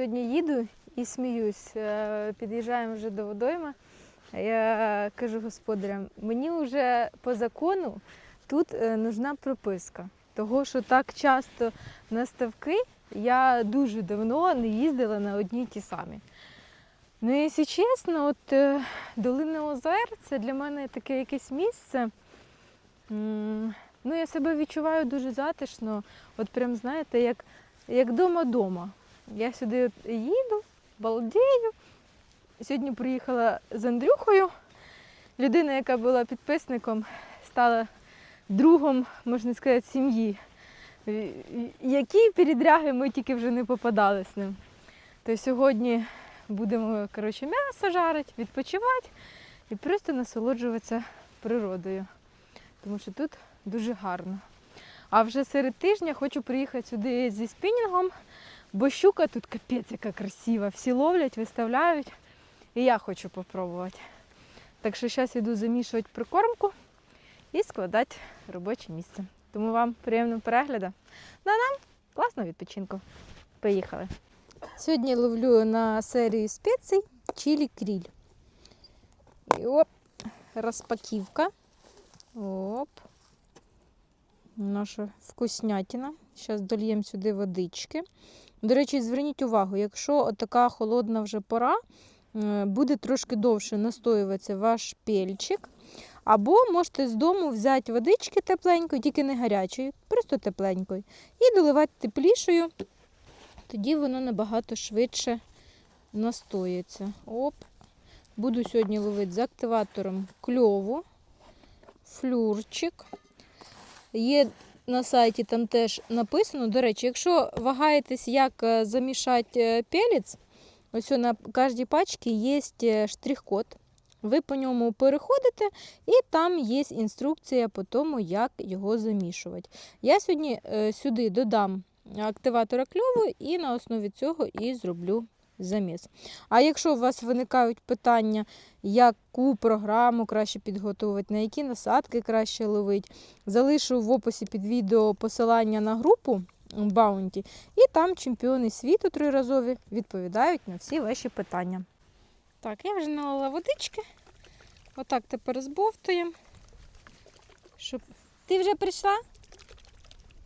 сьогодні їду і сміюсь. Е, Під'їжджаємо вже до водойми. Я кажу господарям, мені вже по закону тут е, нужна прописка. Того, що так часто на ставки я дуже давно не їздила на одні ті самі. Ну, якщо чесно, от е, Долина Озер це для мене таке якесь місце. Ну, я себе відчуваю дуже затишно. От прям, знаєте, як, як дома-дома. Я сюди їду, балдею. Сьогодні приїхала з Андрюхою. Людина, яка була підписником, стала другом, можна сказати, сім'ї. Які передряги ми тільки вже не попадали з ним. То сьогодні будемо коротше, м'ясо жарити, відпочивати і просто насолоджуватися природою. Тому що тут дуже гарно. А вже серед тижня хочу приїхати сюди зі спінінгом, бо щука тут капець яка красива. Всі ловлять, виставляють. І я хочу попробувати. Так що зараз йду замішувати прикормку і складати робоче місце. Тому вам приємного перегляду. Ну а нам класного відпочинку. Поїхали. Сьогодні ловлю на серію спецій чилі кріль. І оп, розпаківка. Оп. Наша вкуснятина. Зараз дольємо сюди водички. До речі, зверніть увагу, якщо така холодна вже пора, е, буде трошки довше настоюватися ваш пельчик. Або можете з дому взяти водички тепленької, тільки не гарячої, просто тепленької, і доливати теплішою. Тоді воно набагато швидше настоїться. Оп. Буду сьогодні ловити з активатором кльову, флюрчик. Є на сайті там теж написано. До речі, якщо вагаєтесь, як е, замішати е, пелець, ось на кожній пачці є е, штрих-код. Ви по ньому переходите, і там є інструкція по тому, як його замішувати. Я сьогодні сюди додам активатора кльову і на основі цього і зроблю заміс. А якщо у вас виникають питання, яку програму краще підготувати, на які насадки краще ловити, залишу в описі під відео посилання на групу Bounty, і там чемпіони світу триразові відповідають на всі ваші питання. Так, я вже налила водички. Отак тепер збовтуємо. Щоб... Ти вже прийшла?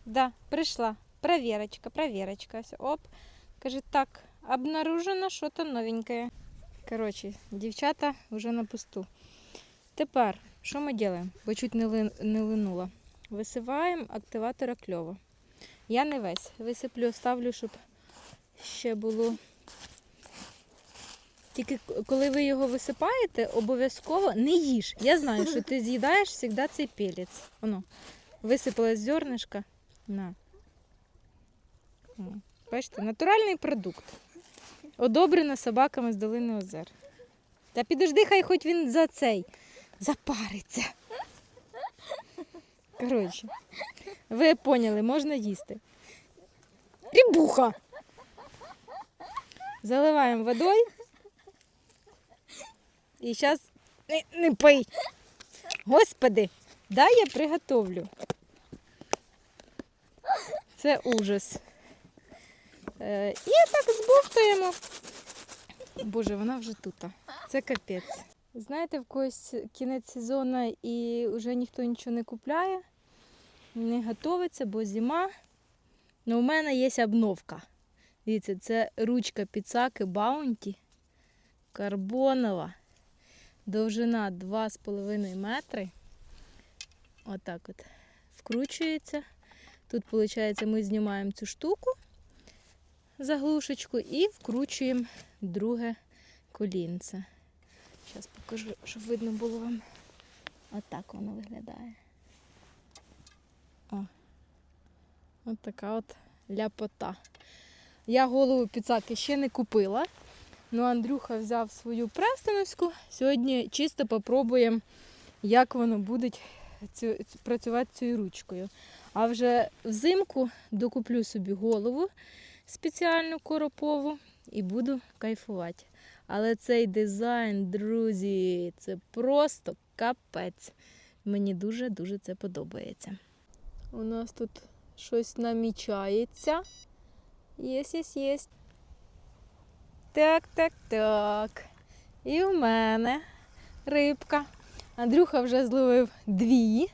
Да, прийшла. Проверочка, проверочка. Оп. Каже, так, обнаружено що-то новеньке. Коротше, дівчата вже на пусту. Тепер, що ми робимо? Бо чуть не, ли... не линула. Висиваємо активатора кльова. Я не весь. Висиплю, ставлю, щоб ще було. Тільки коли ви його висипаєте, обов'язково не їж. Я знаю, що ти з'їдаєш завжди цей пелець. Воно. Висипалась зернишка. На. Бачите, натуральний продукт. Одобрено собаками з долини озер. Та підожди, хай хоч він за цей запариться. Коротше, ви поняли, можна їсти. Рібуха. Заливаємо водою. І зараз не, не пий. Господи, дай я приготовлю. Це ужас. Е, і так збовтуємо. Боже, вона вже тут. Це капець. Знаєте, в когось кінець сезону і вже ніхто нічого не купляє, не готовиться, бо зима. Ну, у мене є обновка. Дивіться, це ручка підсаки Bounty. Карбонова. Довжина 2,5 метри. Отак от. Вкручується. Тут, виходить, ми знімаємо цю штуку, заглушечку, і вкручуємо друге колінце. Зараз покажу, щоб видно було вам. Отак воно виглядає. О. От така от ляпота. Я голову підсаки ще не купила. Ну, Андрюха взяв свою престоновську. Сьогодні чисто попробуємо, як воно буде цю, працювати цією ручкою. А вже взимку докуплю собі голову спеціальну коропову і буду кайфувати. Але цей дизайн, друзі, це просто капець. Мені дуже-дуже це подобається. У нас тут щось намічається. Єсть, єсть, єсть. Так, так, так. І в мене рибка. Андрюха вже зловив дві.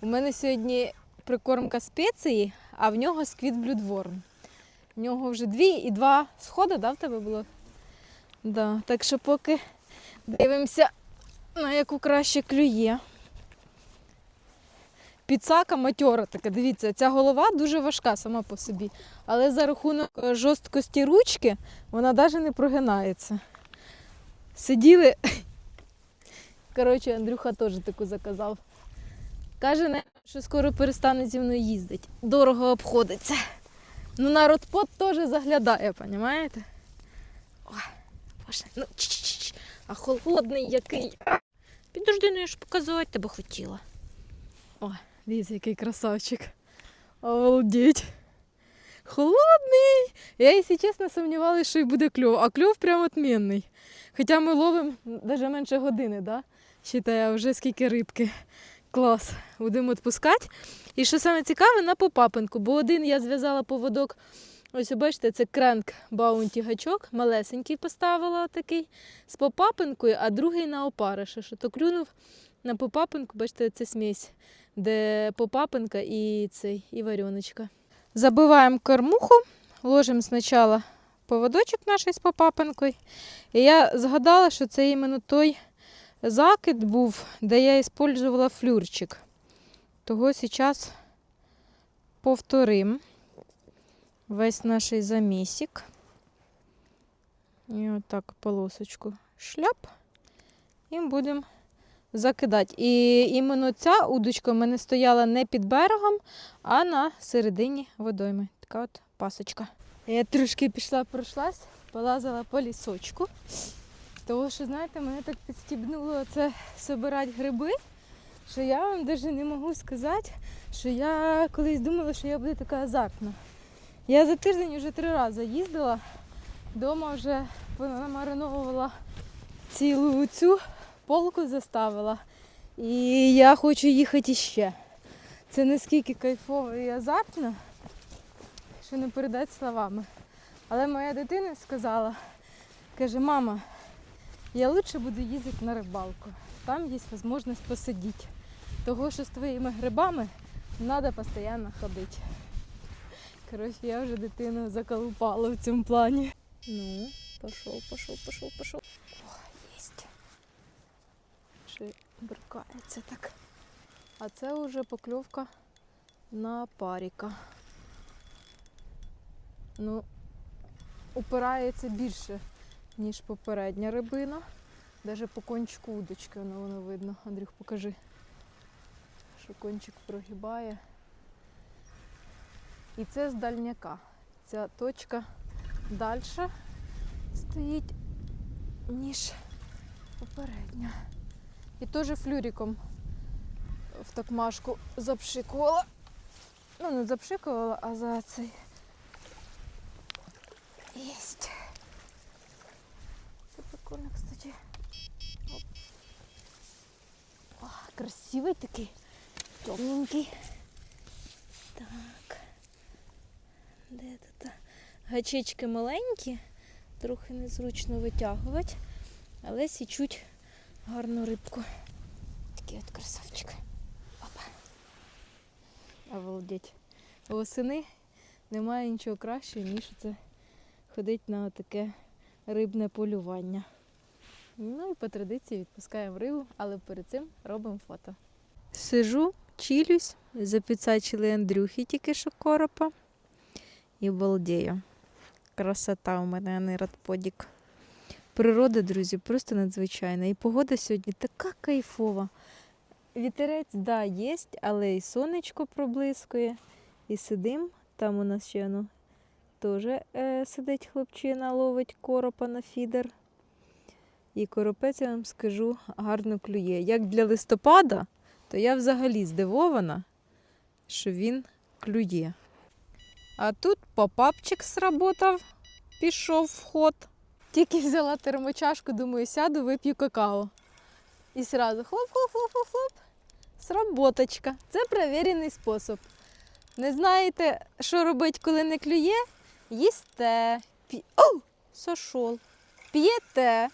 У мене сьогодні прикормка спеції, а в нього сквіт блюдворм. В нього вже дві і два сходи, да, в тебе було? Да. Так що поки дивимося, на яку краще клює. Підсака матьора така, дивіться, ця голова дуже важка сама по собі. Але за рахунок е, жорсткості ручки вона навіть не прогинається. Сиділи. Коротше, Андрюха теж таку заказав. Каже, що скоро перестане зі мною їздити. Дорого обходиться. Ну, на родпот теж заглядає, розумієте? Ну ч-ч-ч, а холодний який. Підожди, ну я ж показувати тебе хотіла. Ой, дивіться, який красавчик. Обалдеть. Холодний. Я, якщо чесно, сумнівалася, що й буде кльов, а кльов прям отмінний. Хоча ми ловимо навіть менше години, да? Считаю, вже скільки рибки. Клас. Будемо відпускати. І що саме цікаве, на попапинку, бо один я зв'язала поводок. Ось, бачите, це кренк баунті гачок, малесенький поставила такий з попапинкою, а другий на опариша. Що то клюнув на попапинку, бачите, це смесь, де попапинка і цей, і вареночка. Забиваємо кормуху, ложимо спочатку поводочок наш з попапинкою. І я згадала, що це іменно той закид був, де я використовувала флюрчик. Того зараз повторим весь наш замісик. І отак полосочку шляп. І будемо закидати. І іменно ця удочка в мене стояла не під берегом, а на середині водойми. Така от пасочка. Я трошки пішла, пройшлась, полазила по лісочку. Тому що, знаєте, мене так підстібнуло це збирати гриби, що я вам навіть не можу сказати, що я колись думала, що я буду така азартна. Я за тиждень вже три рази їздила, вдома вже намариновувала цілу цю полку заставила. І я хочу їхати іще. Це наскільки кайфово і азартно, що не передати словами. Але моя дитина сказала, каже, мама, я лучше буду їздити на рибалку. Там є можливість посидіти. Того, що з твоїми грибами треба постійно ходити. Коротше, я вже дитину заколупала в цьому плані. Ну, пішов, пішов, пішов, пішов. О, єсть. Ще брикається так. А це вже покльовка на паріка. Ну, упирається більше, ніж попередня рибина. Навіть по кончику удочки воно, воно видно. Андрюх, покажи, що кончик прогибає. І це з дальняка. Ця точка далі стоїть, ніж попередня. І теж флюриком в такмашку запшикувала. Ну, не запшикувала, а за цей. Єсть. Прикольно, кстати. О, красивий такий, темненький. Так. Де тут? Гачечки маленькі, трохи незручно витягувати, але січуть гарну рибку. Такий от красавчик. Опа. Обалдеть. Восени немає нічого кращого, ніж це ходить на таке рибне полювання. Ну і по традиції відпускаємо рибу, але перед цим робимо фото. Сижу, чилюсь, запіцачили Андрюхи тільки що коропа. І балдею. Красота у мене, а не радподік. Природа, друзі, просто надзвичайна. І погода сьогодні така кайфова. Вітерець, да, є, але і сонечко проблискує. І сидим. Там у нас ще ну, теж е, сидить хлопчина, ловить коропа на фідер. І коропець, я вам скажу, гарно клює. Як для листопада, то я взагалі здивована, що він клює. А тут попапчик сработав, пішов в ход. Тільки взяла термочашку, думаю, сяду, вип'ю какао. І сразу хлоп-хлоп-хлоп-хлоп. Сработочка. Це перевірений спосіб. Не знаєте, що робити, коли не клює? Їсте. Пі... Оу! сошов. П'єте,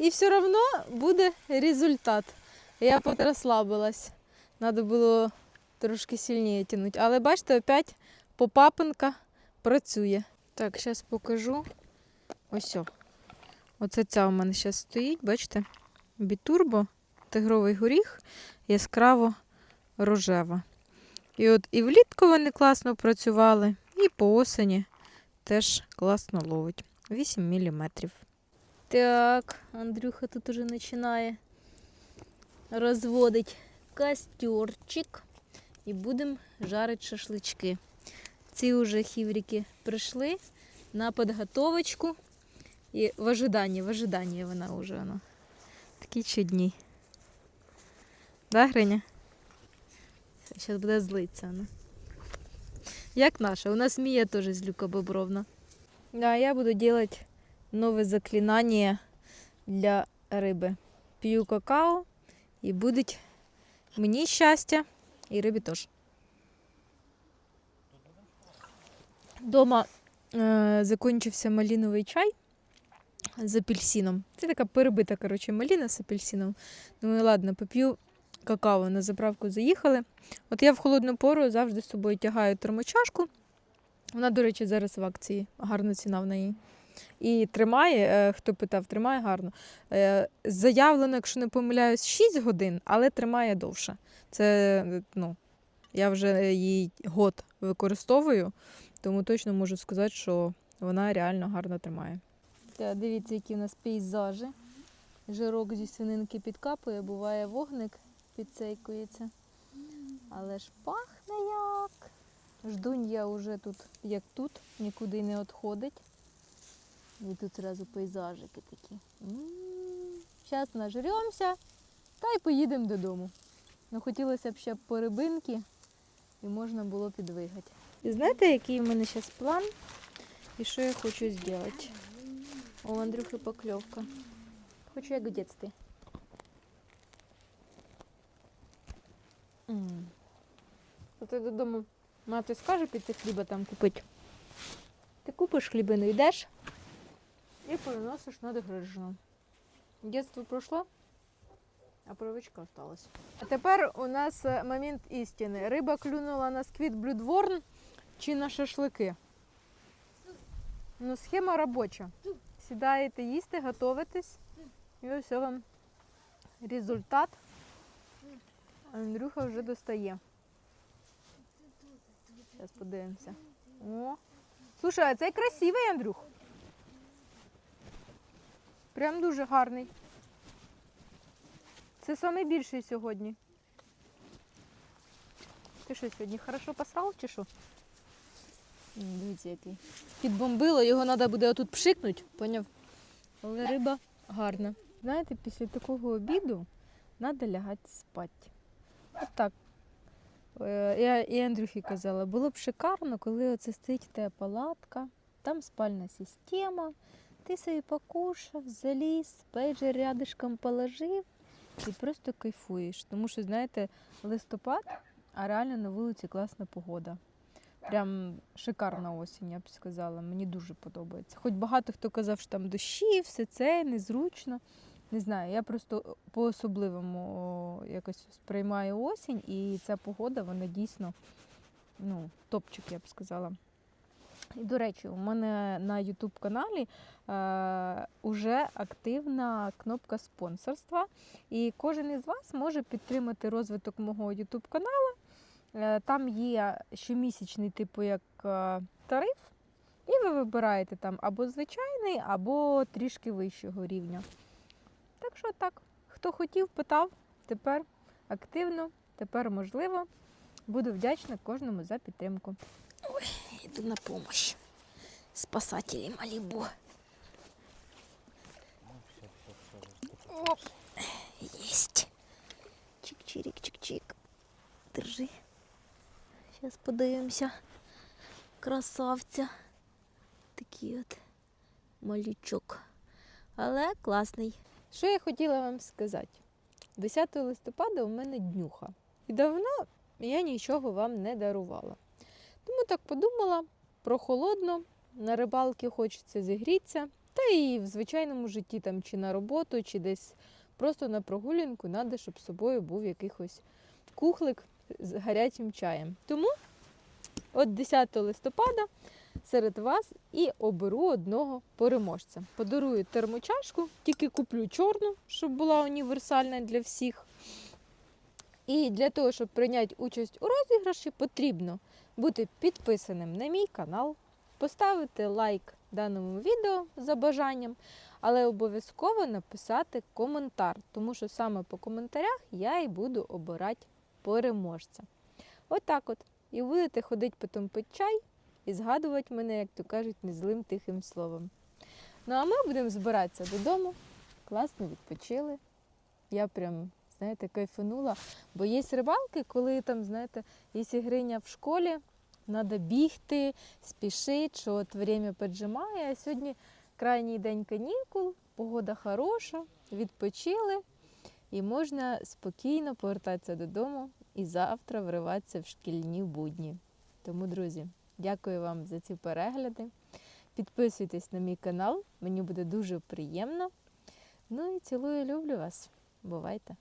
і все одно буде результат. Я потрасслабилась. Треба було трошки сильніше тягнути. Але бачите, опять попапинка працює. Так, зараз покажу. Ось. о. Оце ця у мене зараз стоїть, бачите? Бітурбо, тигровий горіх, яскраво рожева. І от і влітку вони класно працювали, і по осені теж класно ловить. 8 мм. Так, Андрюха тут уже починає розводить костерчик і будемо жарити шашлички. Ці вже хіврики прийшли на підготовочку. І в ожиданні, в ожиданні вона вже вона. Такі чудні. Да, Гриня? Зараз буде злиться вона. Як наша. У нас Мія теж злюка бобровна. Да, я буду делать нове заклинання для риби. П'ю какао і буде мені щастя, і рибі теж. Дома е, закінчився малиновий чай з апельсином. Це така перебита коротше, малина з апельсином. Думаю, ладно, поп'ю какао на заправку заїхали. От я в холодну пору завжди з собою тягаю термочашку. Вона, до речі, зараз в акції. Гарна ціна в неї. І тримає, е, хто питав, тримає гарно. Е, Заявлено, якщо не помиляюсь, 6 годин, але тримає довше. Це, ну, я вже її год використовую, тому точно можу сказати, що вона реально гарно тримає. Дивіться, які у нас пейзажі. Жирок зі свининки підкапує, буває вогник підсейкується. Але ж пахне як. Ждунья вже тут, як тут, нікуди не відходить. І тут одразу пейзажики такі. Зараз нажремося та й поїдемо додому. Ну, хотілося б ще по рибинки і можна було підвигати. І знаєте, який в мене зараз план і що я хочу зробити? О, Андрюхи покльовка. Хочу як в дитинстві. То ти додому мати скаже піти хліба там купити. Ти купиш хлібину, йдеш і переносиш на дегрижну. Дитинство пройшло, а привичка осталась. А тепер у нас е, момент істини. Риба клюнула на сквіт блюдворн чи на шашлики. Ну, схема робоча. Сідаєте їсти, готовитесь. І ось вам результат. Андрюха вже достає. Зараз подивимося. О. Слушай, а цей красивий, Андрюх. Прям дуже гарний. Це найбільший сьогодні. Ти що сьогодні хорошо посрав чи що? Дивіться, який. Підбомбило, його треба буде отут пшикнути, поняв? Але риба гарна. Знаєте, після такого обіду треба лягати спати. От так. Е, Я і Андрюхі казала, було б шикарно, коли оце стоїть та палатка, там спальна система, ти собі покушав, заліз, пейджер рядишком положив і просто кайфуєш. Тому що, знаєте, листопад, а реально на вулиці класна погода. Прям шикарна осінь, я б сказала. Мені дуже подобається. Хоч багато хто казав, що там дощі, все це незручно. Не знаю, я просто по-особливому якось сприймаю осінь, і ця погода, вона дійсно ну, топчик, я б сказала. І, до речі, у мене на YouTube каналі е, уже активна кнопка спонсорства. І кожен із вас може підтримати розвиток мого YouTube каналу. Е, там є щомісячний, типу, як е, тариф, і ви вибираєте там або звичайний, або трішки вищого рівня. Так що так, хто хотів, питав, тепер активно, тепер можливо. Буду вдячна кожному за підтримку. Йду на допомогу. Спасателі Малібу. Оп. Єсть. Чик-чирик, чик-чик. Держи. Зараз подивимося. Красавця. Такий от малючок. Але класний. Що я хотіла вам сказати? 10 листопада у мене днюха. І давно я нічого вам не дарувала. Тому так подумала, прохолодно, на рибалки хочеться зігрітися, та і в звичайному житті, там, чи на роботу, чи десь просто на прогулянку, треба, щоб з собою був якийсь кухлик з гарячим чаєм. Тому от 10 листопада серед вас і оберу одного переможця. Подарую термочашку, тільки куплю чорну, щоб була універсальна для всіх. І для того, щоб прийняти участь у розіграші, потрібно бути підписаним на мій канал, поставити лайк даному відео за бажанням, але обов'язково написати коментар, тому що саме по коментарях я і буду обирати переможця. Отак от. І будете ходити потім пити чай і згадувати мене, як то кажуть, незлим тихим словом. Ну а ми будемо збиратися додому. Класно відпочили. Я прям, знаєте, кайфанула. Бо є рибалки, коли там, знаєте, є гриня в школі, треба бігти, спішити, що от время піджимає. А сьогодні крайній день канікул, погода хороша, відпочили і можна спокійно повертатися додому і завтра вриватися в шкільні будні. Тому, друзі, дякую вам за ці перегляди. Підписуйтесь на мій канал, мені буде дуже приємно. Ну і цілую, люблю вас. Бувайте!